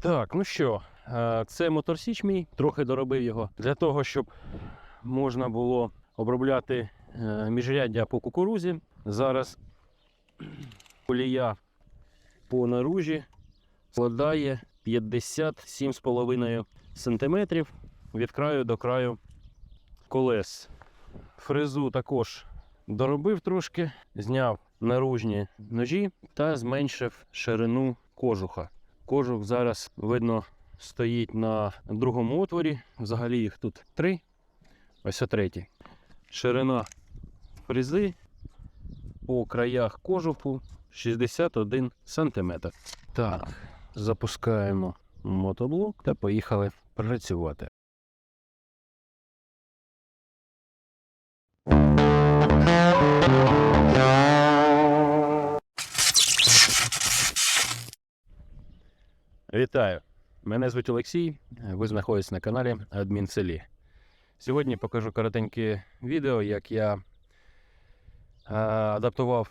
Так, ну що, е, це моторсіч мій, трохи доробив його для того, щоб можна було обробляти е, міжряддя по кукурузі. Зараз колія по наружі складає 57,5 см від краю до краю колес. Фрезу також доробив трошки, зняв наружні ножі та зменшив ширину кожуха. Кожух зараз видно стоїть на другому отворі. Взагалі їх тут три. Ось третій. Ширина фрізи по краях кожуху 61 см. Так, запускаємо мотоблок та поїхали працювати. Вітаю! Мене звуть Олексій. Ви знаходитесь на каналі Адмін в селі. Сьогодні покажу коротеньке відео, як я адаптував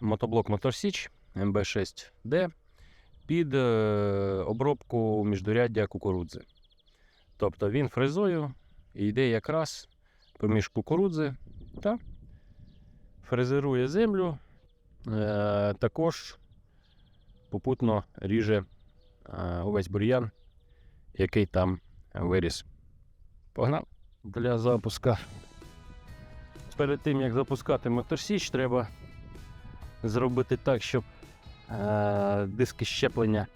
мотоблок Моторсіч MB6D під е, обробку міждуряддя кукурудзи. Тобто він фрезою йде якраз поміж кукурудзи та фрезерує землю, е, також попутно ріже увесь бур'ян, який там виріс. Погнав для запуска. Перед тим як запускати моторсіч, треба зробити так, щоб е, диски щеплення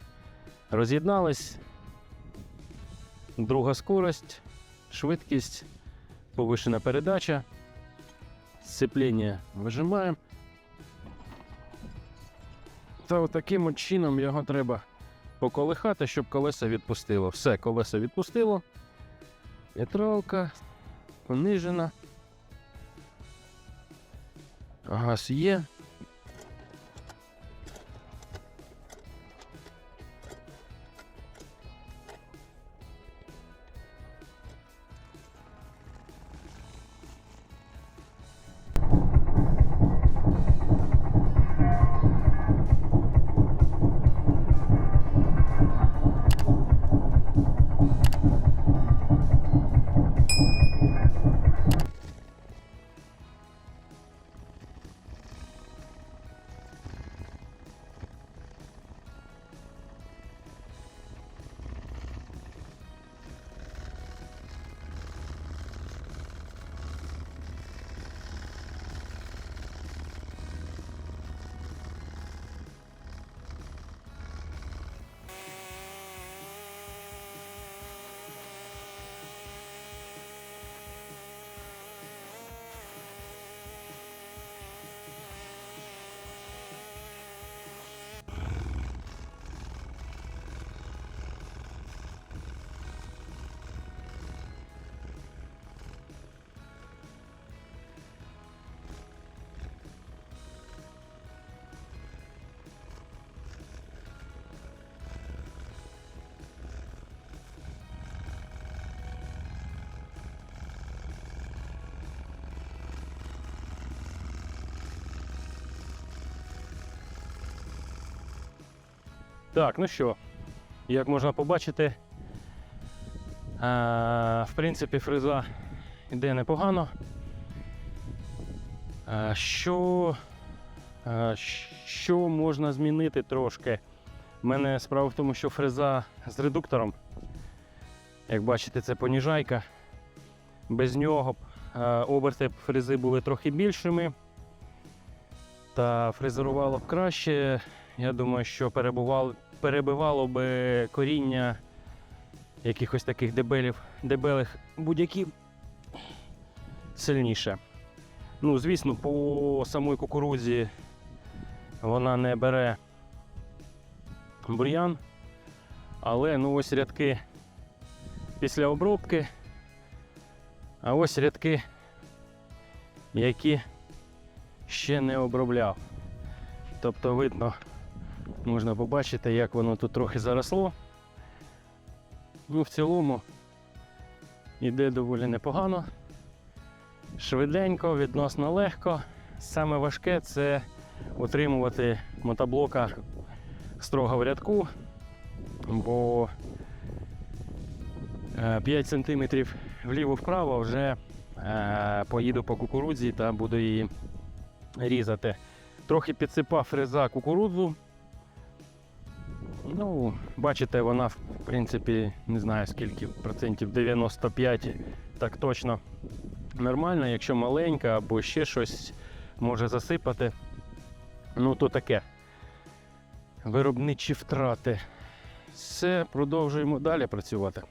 роз'єднались. Друга скорость, швидкість, повишена передача, сцеплення вижимаємо. Та от таким чином його треба поколихати, щоб колеса відпустило. Все, колеса відпустило. Нейтралка понижена. Газ є. Так, ну що, як можна побачити, е, в принципі, фреза йде непогано. Е, Що, е, що можна змінити трошки? У мене справа в тому, що фреза з редуктором. Як бачите, це поніжайка. Без нього оберти фрези були трохи більшими. Та фрезерувало б краще. Я думаю, що перебувало, перебивало би коріння якихось таких дебелів, дебелих будь-яків сильніше. Ну, звісно, по самій кукурудзі вона не бере бур'ян, але ну ось рядки після обробки, а ось рядки, які ще не обробляв. Тобто видно, можна побачити, як воно тут трохи заросло. Ну, в цілому йде доволі непогано. Швиденько, відносно легко. Саме важке це утримувати мотоблока строго в рядку. бо 5 см вліво-вправо вже е, поїду по кукурудзі та буду її різати. Трохи підсипав фреза кукурудзу. Ну, бачите, вона в принципі не знаю скільки процентів 95 так точно нормально. Якщо маленька або ще щось може засипати. Ну, то таке. Виробничі втрати. Все, продовжуємо далі працювати.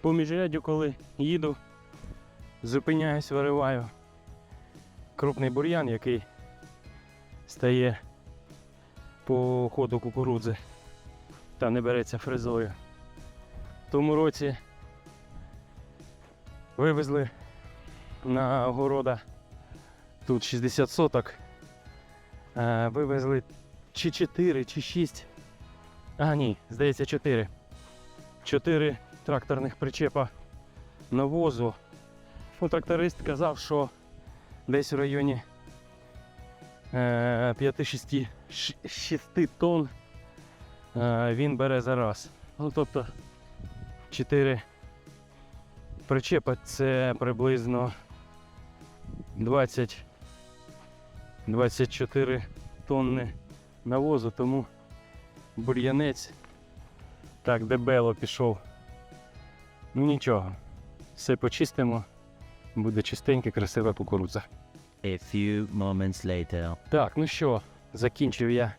По міжрядю, коли їду, зупиняюсь, вириваю крупний бур'ян, який стає по ходу кукурудзи та не береться фрезою. В тому році вивезли на огорода тут 60 соток. Е, Вивезли чи 4, чи 6. А, ні, здається, 4. 4 тракторних причепа навозу. Ну, тракторист казав, що десь в районі 5-6 тонн е, він бере за раз. Ну, тобто 4 причепа це приблизно 20 24 тонни навозу, тому бур'янець так дебело пішов. Ну нічого, все почистимо, буде чистенька, красива кукурудза. A few moments later. Так, ну що, закінчив я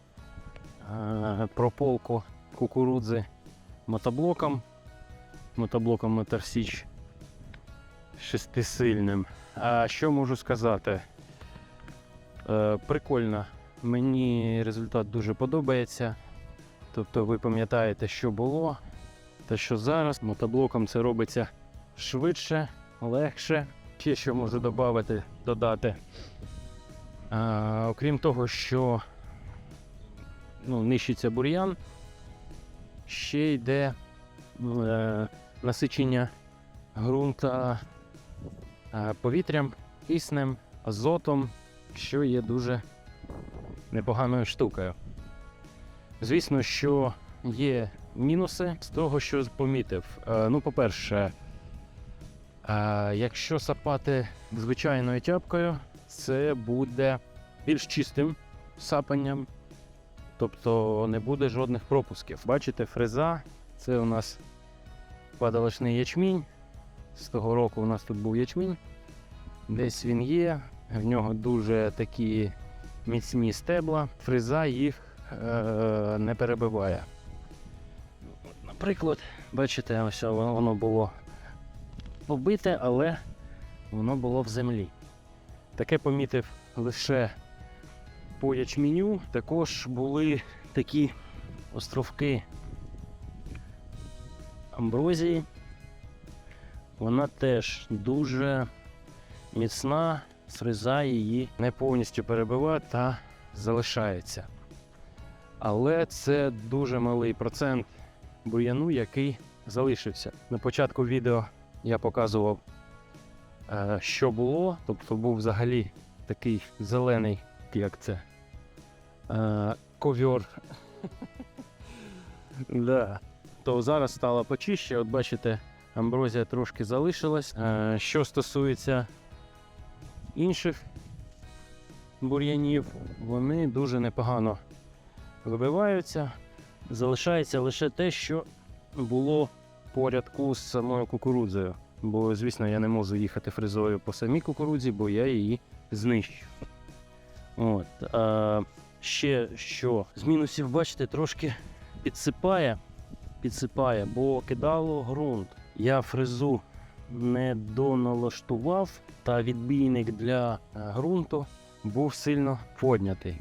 е, прополку кукурудзи мотоблоком. Мотоблоком Моторсіч шестисильним. А що можу сказати? Е, прикольно. Мені результат дуже подобається. Тобто ви пам'ятаєте, що було та що зараз. Мотоблоком це робиться швидше, легше. Ще що можу додати, додати. А, окрім того, що ну, нищиться бур'ян, ще йде е, насичення ґрунта е, повітрям, киснем, азотом, що є дуже непоганою штукою. Звісно, що є мінуси з того, що помітив. Е, ну, по-перше, якщо сапати звичайною тяпкою, це буде більш чистим сапанням, тобто не буде жодних пропусків. Бачите, фреза це у нас падалочний ячмінь. З того року у нас тут був ячмінь. Десь він є, в нього дуже такі міцні стебла, фреза їх е- не перебиває. Наприклад, бачите, ось воно було побите, але воно було в землі. Таке помітив лише по ячменю. Також були такі островки амброзії. Вона теж дуже міцна, фреза її не повністю перебиває та залишається. Але це дуже малий процент бур'яну, який залишився. На початку відео я показував е, що було. Тобто був взагалі такий зелений, як це. е, Ковьор. да. То зараз стало почище. От бачите, амброзія трошки залишилась. Е, Що стосується інших бур'янів, вони дуже непогано вибиваються. Залишається лише те, що було по рядку з самою кукурудзою. Бо, звісно, я не можу їхати фрезою по самій кукурудзі, бо я її знищу. От, а, ще що з мінусів, бачите, трошки підсипає, підсипає, бо кидало ґрунт. Я фрезу не доналаштував, та відбійник для е, ґрунту був сильно поднятий.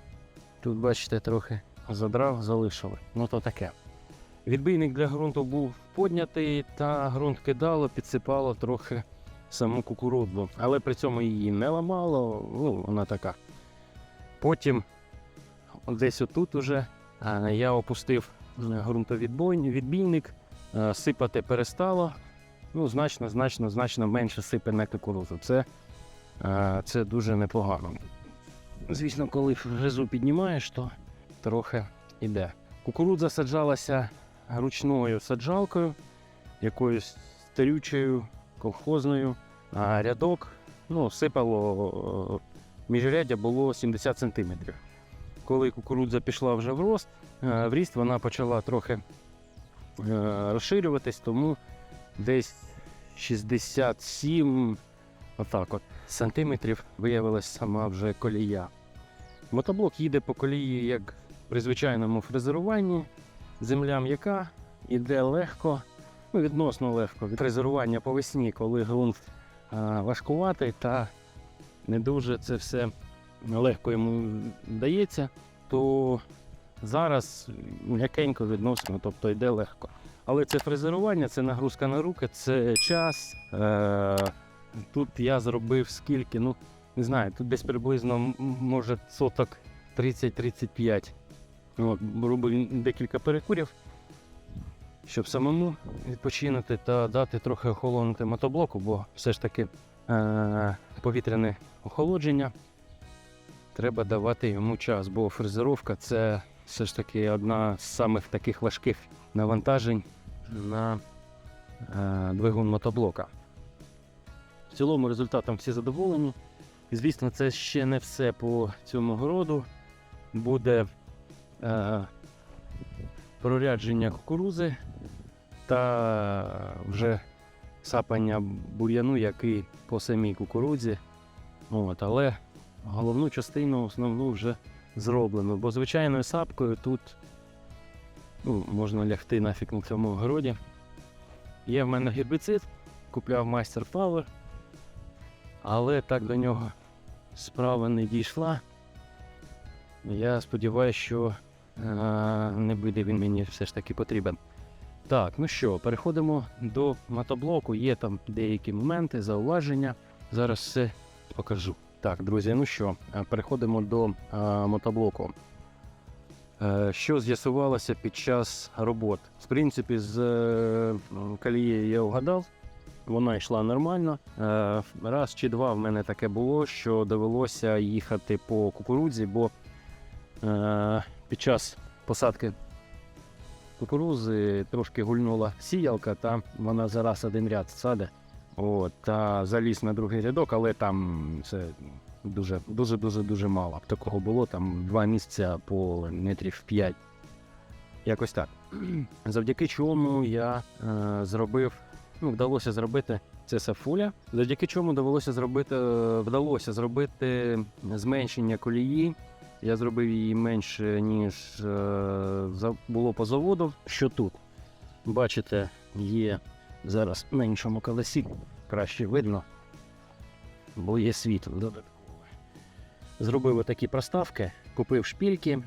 Тут, бачите, трохи задрав, залишили. Ну то таке. Відбійник для ґрунту був поднятий, та ґрунт кидало, підсипало трохи саму кукурудзу. Але при цьому її не ламало, ну, вона така. Потім десь отут уже е, я опустив ґрунтовідбійник, е, сипати перестало. Ну, значно, значно, значно менше сипе на кукурудзу. Це, е, це дуже непогано. Звісно, коли фрезу піднімаєш, то трохи іде. Кукурудза саджалася ручною саджалкою, якоюсь старючою, колхозною, а рядок ну, сипало е, міжряддя було 70 см. Коли кукурудза пішла вже в рост, е, в ріст вона почала трохи е, розширюватись, тому десь 67 отак от, сантиметрів виявилась сама вже колія. Мотоблок їде по колії, як при звичайному фрезеруванні. Земля м'яка, іде легко, ну, відносно легко. Фрезерування по весні, коли ґрунт важкуватий та не дуже це все легко йому дається, то зараз м'якенько відносно, тобто йде легко. Але це фрезерування, це нагрузка на руки, це час. Е- тут я зробив скільки, ну не знаю, тут десь приблизно може соток 30-35. От, робив декілька перекурів, щоб самому відпочинути та дати трохи охолонути мотоблоку, бо все ж таки е- повітряне охолодження. Треба давати йому час, бо фрезеровка це все ж таки одна з самих таких важких навантажень на е, двигун мотоблока. В цілому результатом всі задоволені. Звісно, це ще не все по цьому городу. Буде прорядження кукурузи та вже сапання бур'яну, який по самій кукурудзі. От, але головну частину основну вже зроблено. Бо звичайною сапкою тут ну, можна лягти нафіг на цьому городі. Є в мене гербіцид, купляв майстер Power, але так до нього справа не дійшла. Я сподіваюся, що е, не буде він мені все ж таки потрібен. Так, ну що, переходимо до мотоблоку. Є там деякі моменти, зауваження. Зараз все покажу. Так, друзі, ну що, е, переходимо до е, мотоблоку. Е, Що з'ясувалося під час робот? В принципі, з е, колією я вгадав, вона йшла нормально. Е, Раз чи два в мене таке було, що довелося їхати по кукурудзі, бо е, під час посадки кукурузи трошки гульнула сіялка, та вона зараз один ряд саде. От, та заліз на другий рядок, але там це дуже дуже дуже дуже мало. Такого було там два місця по метрів 5. Якось так. Завдяки чому я е, зробив, ну, вдалося зробити це сафуля. Завдяки чому довелося зробити, е, вдалося зробити зменшення колії. Я зробив її менше, ніж е, було по заводу. Що тут? Бачите, є зараз на іншому колесі краще видно, бо є світло додаткове. Зробив отакі проставки, купив шпільки е,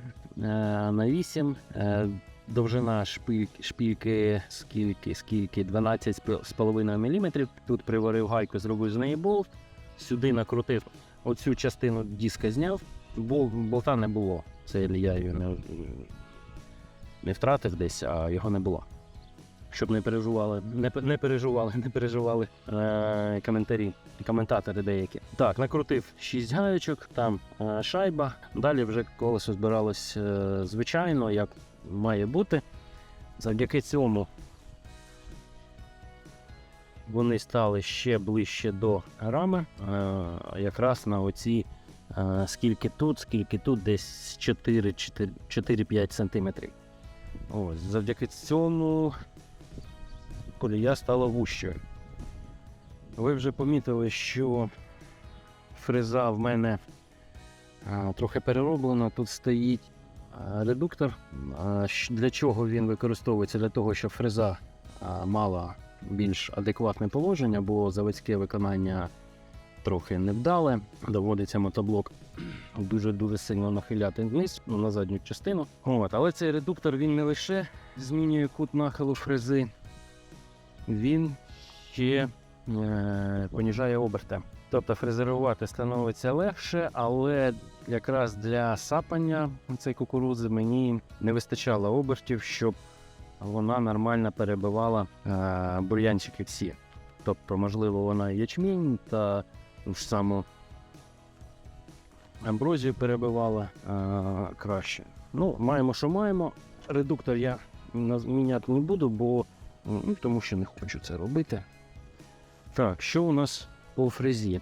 на 8. Е, довжина шпильки, шпільки скільки, скільки 12,5 мм. Тут приварив гайку, зробив з неї болт. Сюди накрутив оцю частину диска зняв, бол, болта не було. Це я її не, не втратив десь, а його не було щоб не переживали, не, не переживали, не переживали е, коментарі, коментатори деякі. Так, накрутив 6 гаєчок, там е, шайба. Далі вже колесо збиралось е, звичайно, як має бути. Завдяки цьому вони стали ще ближче до рами, е, якраз на оці. Скільки тут, скільки тут, десь 4-5 сантиметрів. Ось, завдяки цьому колія стала вущою. Ви вже помітили, що фреза в мене трохи перероблена. Тут стоїть редуктор. Для чого він використовується? Для того, щоб фреза мала більш адекватне положення, бо заводське виконання трохи невдале. Доводиться мотоблок дуже-дуже сильно нахиляти вниз ну, на задню частину. От, але цей редуктор він не лише змінює кут нахилу фрези, він ще е, поніжає оберти. Тобто фрезерувати становиться легше, але якраз для сапання цієї кукурудзи мені не вистачало обертів, щоб вона нормально перебивала е, бур'янчики всі. Тобто, можливо, вона ячмінь та ту ж саму амброзію перебивала е, краще. Ну, маємо, що маємо. редуктор я міняти не буду, бо ну, тому що не хочу це робити. Так, що у нас по фрезі?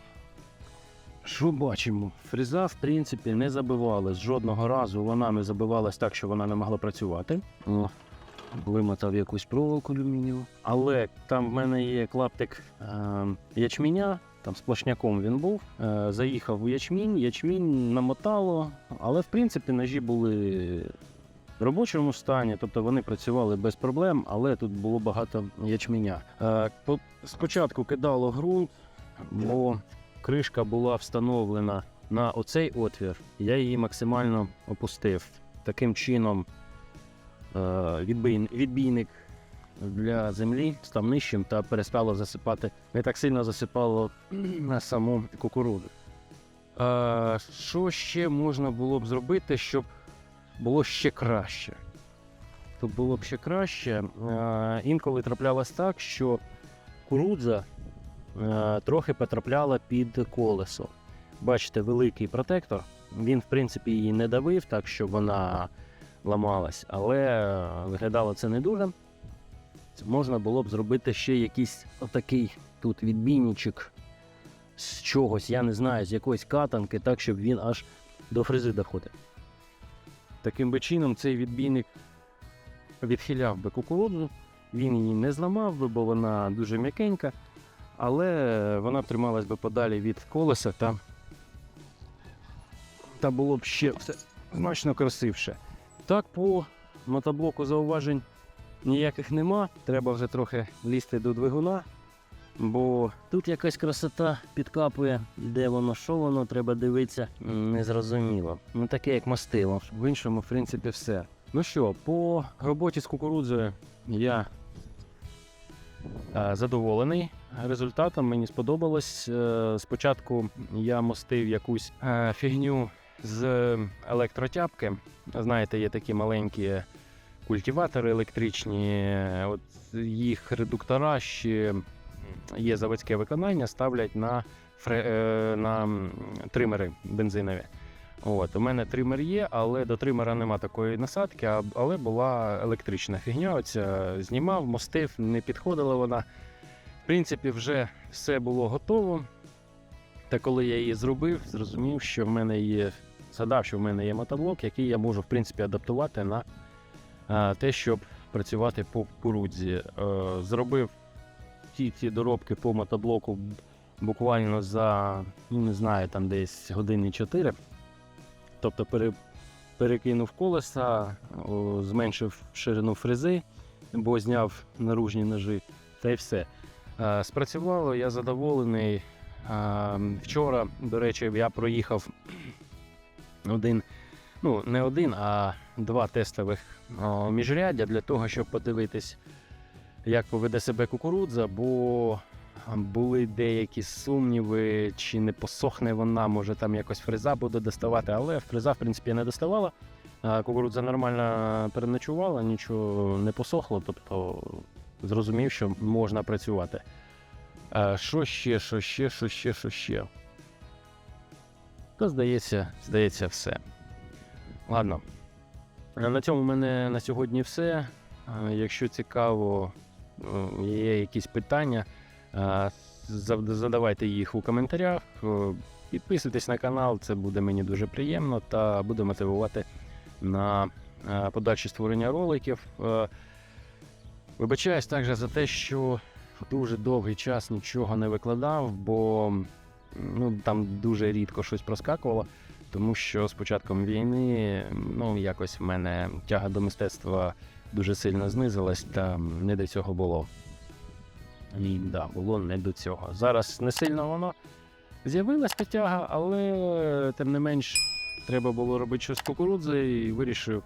Що бачимо? Фреза, в принципі, не забивалась жодного разу. Вона не забивалась так, що вона не могла працювати. Вимотав якусь проволоку алюмінієву. Але там в мене є клаптик е, ячменя, там сплошняком він був. Е, заїхав у ячмінь, ячмінь намотало, але в принципі ножі були в робочому стані, тобто вони працювали без проблем, але тут було багато ячменя. Е, спочатку кидало ґрунт, бо кришка була встановлена на оцей отвір. Я її максимально опустив. Таким чином е, відбійник для землі став нижчим та перестало засипати. Не так сильно засипало на саму кукурудзу. Е, що ще можна було б зробити, щоб було ще краще? То було б ще краще. Е, інколи траплялось так, що кукурудза е, трохи потрапляла під колесо. Бачите, великий протектор. Він, в принципі, її не давив, так що вона ламалась, але виглядало це не дуже. Можна було б зробити ще якийсь отакий тут відбійничок з чогось, я не знаю, з якоїсь катанки, так, щоб він аж до фрези доходив. Таким би чином цей відбійник відхиляв би кукурудзу, він її не зламав би, бо вона дуже м'якенька, але вона б трималась би подалі від колеса та, та було б ще все значно красивше. Так, по мотоблоку зауважень ніяких нема. Треба вже трохи лізти до двигуна, бо тут якась красота підкапує, де воно, що воно, треба дивитися. Незрозуміло. Ну таке як мастило. В іншому, в принципі, все. Ну що, по роботі з кукурудзою я е, задоволений результатом. Мені сподобалось. Е, Спочатку я мостив якусь е, фігню з електротяпки. Знаєте, є такі маленькі культиватори електричні. От їх редуктора ще є заводське виконання, ставлять на, фре, е, на тримери бензинові. От, у мене тример є, але до тримера нема такої насадки, але була електрична фігня. Оця знімав, мостив, не підходила вона. В принципі, вже все було готово. Та коли я її зробив, зрозумів, що в мене є. Згадав, що в мене є мотоблок, який я можу в принципі адаптувати на те, щоб працювати по кукурудзі. Е, зробив ті ці доробки по мотоблоку буквально за, ну не знаю, там десь години 4. Тобто пере, перекинув колеса, зменшив ширину фрези, бо зняв наружні ножі, та й все. Е, спрацювало, я задоволений. Е, вчора, до речі, я проїхав один, ну не один, а два тестових о, міжряддя для того, щоб подивитись, як поведе себе кукурудза, бо були деякі сумніви, чи не посохне вона, може там якось фреза буде доставати, але фреза, в принципі, не доставала. Кукурудза нормально переночувала, нічого не посохло, тобто зрозумів, що можна працювати. Що ще, що ще, що ще, що ще? То здається, здається, все. Ладно. На цьому в мене на сьогодні все. Якщо цікаво, е, є якісь питання, задавайте їх у коментарях. Е, Підписуйтесь на канал, це буде мені дуже приємно та буде мотивувати на е, подальше створення роликів. Е, Вибачаюсь також за те, що дуже довгий час нічого не викладав, бо ну, там дуже рідко щось проскакувало, тому що з початком війни ну, якось в мене тяга до мистецтва дуже сильно знизилась, та не до цього було. І да, було не до цього. Зараз не сильно воно з'явилась та тяга, але тим не менш треба було робити щось кукурудзи і вирішив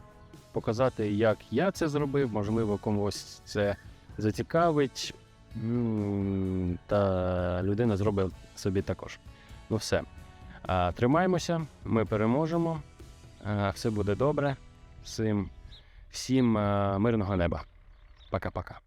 показати, як я це зробив. Можливо, комусь це зацікавить. Та людина зробить собі також. Ну все. Тримаємося, ми переможемо. Все буде добре. Всім, всім мирного неба. Пока-пока.